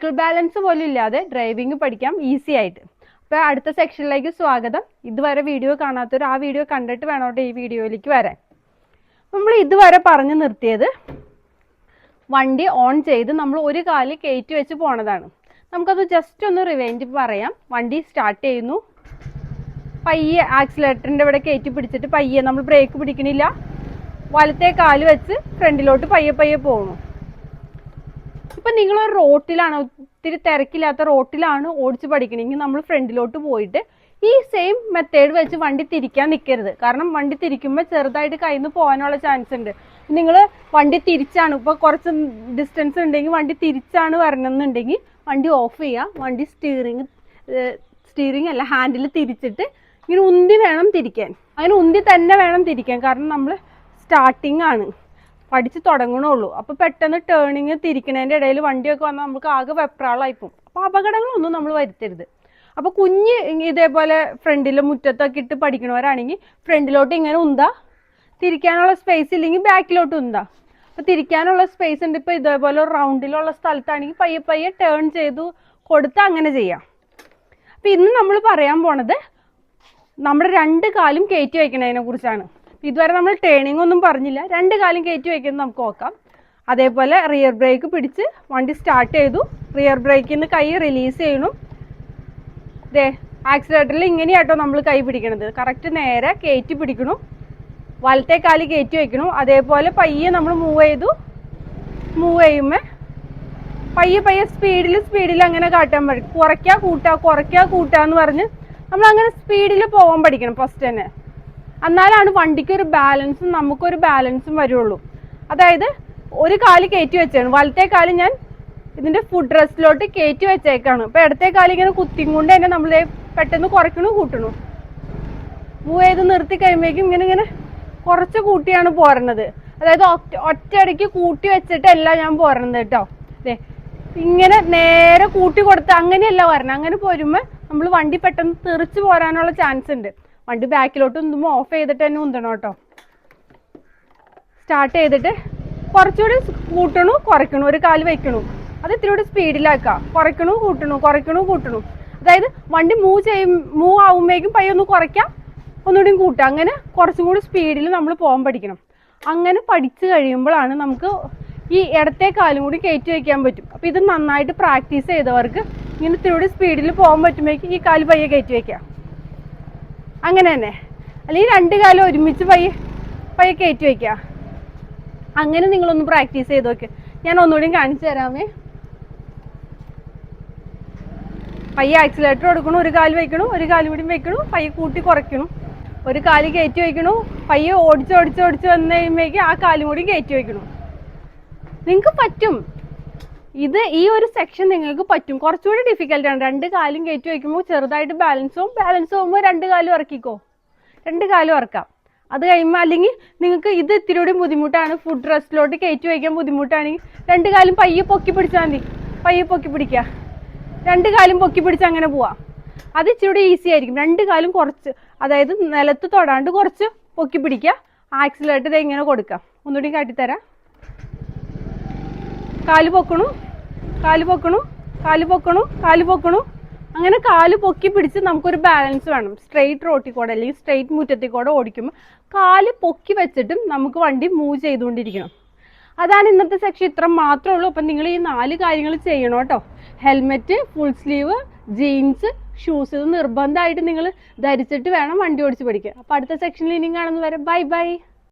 Cycle balance പോലും ഇല്ലാതെ driving പഠിക്കാം ഈസി ആയിട്ട്. അപ്പോൾ അടുത്ത സെക്ഷനിലേക്ക് സ്വാഗതം. ഇതുവരെ വീഡിയോ കാണാത്തവർ ആ വീഡിയോ കണ്ടിട്ട് വേണോട്ടെ ഈ വീഡിയോയിലേക്ക് വരാൻ. നമ്മൾ ഇതുവരെ പറഞ്ഞു നിർത്തിയത് വണ്ടി ഓൺ ചെയ്ത് നമ്മൾ ഒരു കാലിൽ കയറ്റി വെച്ച് പോണതാണ്. നമുക്കത് ജസ്റ്റ് ഒന്ന് റിവൈൻഡ് പറയാം. വണ്ടി സ്റ്റാർട്ട് ചെയ്യുന്നു. പയ്യെ ആക്സിലേറ്ററിന്റെ ഇവിടെ കയറ്റി പിടിച്ചിട്ട് പയ്യെ നമ്മൾ ബ്രേക്ക് പിടിക്കണില്ല. വലത്തെ കാൽ വെച്ച് ഫ്രണ്ടിലോട്ട് പയ്യെ പയ്യെ പോകുന്നു ഇപ്പം നിങ്ങൾ ഒരു റോട്ടിലാണ്? ഒത്തിരി തിരക്കില്ലാത്ത റോട്ടിലാണ് ഓടിച്ച് പഠിക്കണമെങ്കിൽ നമ്മൾ ഫ്രണ്ടിലോട്ട് പോയിട്ട് ഈ സെയിം മെത്തേഡ് വെച്ച് വണ്ടി തിരിക്കാൻ നിൽക്കരുത് കാരണം വണ്ടി തിരിക്കുമ്പോൾ ചെറുതായിട്ട് കയ്യിൽ നിന്ന് പോകാനുള്ള ചാൻസ് ഉണ്ട്. നിങ്ങൾ വണ്ടി തിരിച്ചാണ്. ഇപ്പോൾ കുറച്ച് ഡിസ്റ്റൻസ് ഉണ്ടെങ്കിൽ വണ്ടി തിരിച്ചാണ് വരണമെന്നുണ്ടെങ്കിൽ വണ്ടി ഓഫ് ചെയ്യുക വണ്ടി സ്റ്റീറിങ് സ്റ്റീറിങ് അല്ല ഹാൻഡിൽ തിരിച്ചിട്ട് ഇങ്ങനെ ഉന്തി വേണം തിരിക്കാൻ. അങ്ങനെ ഉന്തി തന്നെ വേണം തിരിക്കാൻ. കാരണം നമ്മൾ സ്റ്റാർട്ടിങ് ആണ്. പഠിച്ച് തുടങ്ങണുള്ളൂ. അപ്പോൾ പെട്ടെന്ന് ടേണിങ് തിരിക്കണതിന്റെ ഇടയിൽ വണ്ടിയൊക്കെ വന്നാൽ നമുക്ക് ആകെ വെപ്രാളായിപ്പോവും അപ്പോൾ അപകടങ്ങളൊന്നും നമ്മൾ വരുത്തരുത്. അപ്പോൾ കുഞ്ഞ് ഇതേപോലെ ഫ്രണ്ടിൽ മുറ്റത്തൊക്കെ ഇട്ട് പഠിക്കണവരാണെങ്കിൽ ഫ്രണ്ടിലോട്ട് ഇങ്ങനെ ഉന്താ. തിരിക്കാനുള്ള സ്പേസ് ഇല്ലെങ്കിൽ ബാക്കിലോട്ട് ഉന്താ. അപ്പോൾ തിരിക്കാനുള്ള സ്പേസ് ഉണ്ട്. ഇപ്പോൾ ഇതേപോലെ റൗണ്ടിലുള്ള സ്ഥലത്താണെങ്കിൽ പയ്യെ പയ്യെ ടേൺ ചെയ്തു കൊടുത്ത് അങ്ങനെ ചെയ്യാം. അപ്പോൾ ഇന്ന് നമ്മൾ പറയാൻ പോണത് നമ്മുടെ രണ്ട് കാലും കയറ്റി വയ്ക്കണതിനെ കുറിച്ചാണ്. ഇതുവരെ നമ്മൾ ടേണിംഗ് ഒന്നും പറഞ്ഞില്ല. രണ്ട് കാലം കയറ്റി വയ്ക്കുന്നത് നമുക്ക് നോക്കാം. അതേപോലെ റിയർ ബ്രേക്ക് പിടിച്ച് വണ്ടി സ്റ്റാർട്ട് ചെയ്തു. റിയർ ബ്രേക്കിൽ നിന്ന് കൈ റിലീസ് ചെയ്യണം. ദേ ആക്സിലേറ്ററിൽ ഇങ്ങനെയാട്ടോ നമ്മൾ കൈ പിടിക്കണത്. കറക്റ്റ് നേരെ കയറ്റി പിടിക്കണം. വലത്തെ കാലി കയറ്റി വയ്ക്കണം അതേപോലെ പയ്യെ നമ്മൾ മൂവ് ചെയ്തു. മൂവ് ചെയ്യുമ്പോൾ പയ്യെ പയ്യെ സ്പീഡിൽ സ്പീഡിൽ അങ്ങനെ കാട്ടാൻ പഠിക്കും കുറയ്ക്കുക കൂട്ടുക കുറയ്ക്കുക കൂട്ടുക എന്ന് പറഞ്ഞ് നമ്മൾ അങ്ങനെ സ്പീഡിൽ പോകാൻ പഠിക്കണം ഫസ്റ്റ് തന്നെ. എന്നാലാണ് വണ്ടിക്ക് ഒരു ബാലൻസും നമുക്കൊരു ബാലൻസും വരുള്ളൂ. അതായത് ഒരു കാലി കയറ്റി വെച്ചാണ്. വലത്തെ കാൽ ഞാൻ ഇതിന്റെ ഫുഡ് റെസ്റ്റിലോട്ട് കയറ്റി വെച്ചേക്കാണ്. അപ്പൊ ഇടത്തെ കാലി ഇങ്ങനെ കുത്തിയും കൊണ്ട് തന്നെ നമ്മൾ പെട്ടെന്ന് കുറയ്ക്കണു കൂട്ടണു. മൂവ് ചെയ്ത് നിർത്തി കഴിയുമ്പോഴേക്കും ഇങ്ങനെ ഇങ്ങനെ കുറച്ച് കൂട്ടിയാണ് പോരണത്. അതായത് ഒറ്റ ഒറ്റയടിക്ക് കൂട്ടി വെച്ചിട്ടല്ല ഞാൻ പോരണത് കേട്ടോ. അതെ ഇങ്ങനെ നേരെ കൂട്ടി കൊടുത്ത് അങ്ങനെയല്ല വരണം. അങ്ങനെ പോരുമ്പോൾ നമ്മൾ വണ്ടി പെട്ടെന്ന് തെറിച്ച് പോരാനുള്ള ചാൻസ് ഉണ്ട്. വണ്ടി ബാക്കിലോട്ട് ഉന്തുമ്പോൾ ഓഫ് ചെയ്തിട്ട് തന്നെ ഉന്തണം കേട്ടോ. സ്റ്റാർട്ട് ചെയ്തിട്ട് കുറച്ചുകൂടി കൂട്ടണു കുറയ്ക്കണു ഒരു കാൽ വെക്കണു. അത് ഇത്തിരി കൂടി സ്പീഡിലാക്കുക കുറയ്ക്കണു കൂട്ടണു കുറയ്ക്കണു കൂട്ടണു. അതായത് വണ്ടി മൂവ് ചെയ്യും മൂവ് ആവുമ്പോഴേക്കും പയ്യെ ഒന്ന് കുറയ്ക്കാം ഒന്നുകൂടി കൂട്ടുക അങ്ങനെ കുറച്ചും കൂടി സ്പീഡിൽ നമ്മൾ പോകാൻ പഠിക്കണം. അങ്ങനെ പഠിച്ചു കഴിയുമ്പോഴാണ് നമുക്ക് ഈ ഇടത്തെ കാലും കൂടി കയറ്റി വയ്ക്കാൻ പറ്റും. അപ്പോൾ ഇത് നന്നായിട്ട് പ്രാക്ടീസ് ചെയ്തവർക്ക് ഇങ്ങനെ ഇത്തിരി സ്പീഡിൽ പോകാൻ പറ്റുമ്പോഴേക്കും ഈ കാൽ പയ്യെ കയറ്റി വയ്ക്കാം അങ്ങനെ തന്നെ അല്ലെങ്കിൽ രണ്ട് കാലം ഒരുമിച്ച് പയ്യെ പയ്യെ കയറ്റി വയ്ക്കുക അങ്ങനെ നിങ്ങളൊന്ന് പ്രാക്ടീസ് ചെയ്ത് നോക്ക്. ഞാൻ ഒന്നുകൂടി കാണിച്ചു തരാമേ. പയ്യെ ആക്സിലേറ്റർ കൊടുക്കണു ഒരു കാൽ വയ്ക്കണു ഒരു കാൽ കൂടി വെക്കണു പയ്യെ കൂട്ടി കുറയ്ക്കണു. ഒരു കാൽ കയറ്റി വയ്ക്കണു പയ്യെ ഓടിച്ച് ഓടിച്ച് ഓടിച്ച് ആ കാലും കൂടി കയറ്റി വയ്ക്കണു നിങ്ങൾക്ക് പറ്റും. ഇത് ഈ ഒരു സെക്ഷൻ നിങ്ങൾക്ക് പറ്റും. കുറച്ചുകൂടി ഡിഫിക്കൽട്ട് ആണ്. രണ്ട് കാലും കയറ്റി വയ്ക്കുമ്പോൾ ചെറുതായിട്ട് ബാലൻസ് ബാലൻസ് ആവുമ്പോൾ രണ്ട് കാലും ഇറക്കിക്കോ. രണ്ട് കാലും ഇറക്കാം. അത് കഴിയുമ്പോൾ അല്ലെങ്കിൽ നിങ്ങൾക്ക് ഇത് ഇത്തിരി കൂടി ബുദ്ധിമുട്ടാണ്. ഫുഡ് റെസ്റ്റിലോട്ട് കയറ്റി വയ്ക്കാൻ ബുദ്ധിമുട്ടാണെങ്കിൽ രണ്ട് കാലും പയ്യെ പൊക്കി പിടിച്ചാൽ മതി. പയ്യെ പൊക്കി പിടിക്കുക. രണ്ട് കാലും പൊക്കി പിടിച്ച് അങ്ങനെ പോവാം. അത് ഇച്ചിരി ഈസി ആയിരിക്കും. രണ്ട് കാലും കുറച്ച് അതായത് നിലത്ത് തൊടാണ്ട് കുറച്ച് പൊക്കി പിടിക്കുക. ആക്സിലേറ്റ് ഇത് ഇങ്ങനെ കൊടുക്കാം. ഒന്നുകൂടി കാട്ടിത്തരാം. കാൽ പൊക്കണു കാൽ പൊക്കണു കാൽ പൊക്കണു കാൽ പൊക്കണു. അങ്ങനെ കാൽ പൊക്കി പിടിച്ച് നമുക്കൊരു ബാലൻസ് വേണം. സ്ട്രെയിറ്റ് റോട്ടിൽ കൂടെ അല്ലെങ്കിൽ സ്ട്രെയിറ്റ് മുറ്റത്തിൽ കൂടെ ഓടിക്കുമ്പോൾ കാൽ പൊക്കി വെച്ചിട്ടും നമുക്ക് വണ്ടി മൂവ് ചെയ്തുകൊണ്ടിരിക്കണം. അതാണ് ഇന്നത്തെ സെക്ഷൻ ഇത്ര മാത്രമേ ഉള്ളൂ. അപ്പം നിങ്ങൾ ഈ നാല് കാര്യങ്ങൾ ചെയ്യണം കേട്ടോ. Helmet full sleeve jeans shoes ഇത് നിർബന്ധമായിട്ട് നിങ്ങൾ ധരിച്ചിട്ട് വേണം വണ്ടി ഓടിച്ച് പഠിക്കുക അപ്പോൾ അടുത്ത സെക്ഷനിൽ ഇനിയും കാണുന്നവരെ ബൈ ബൈ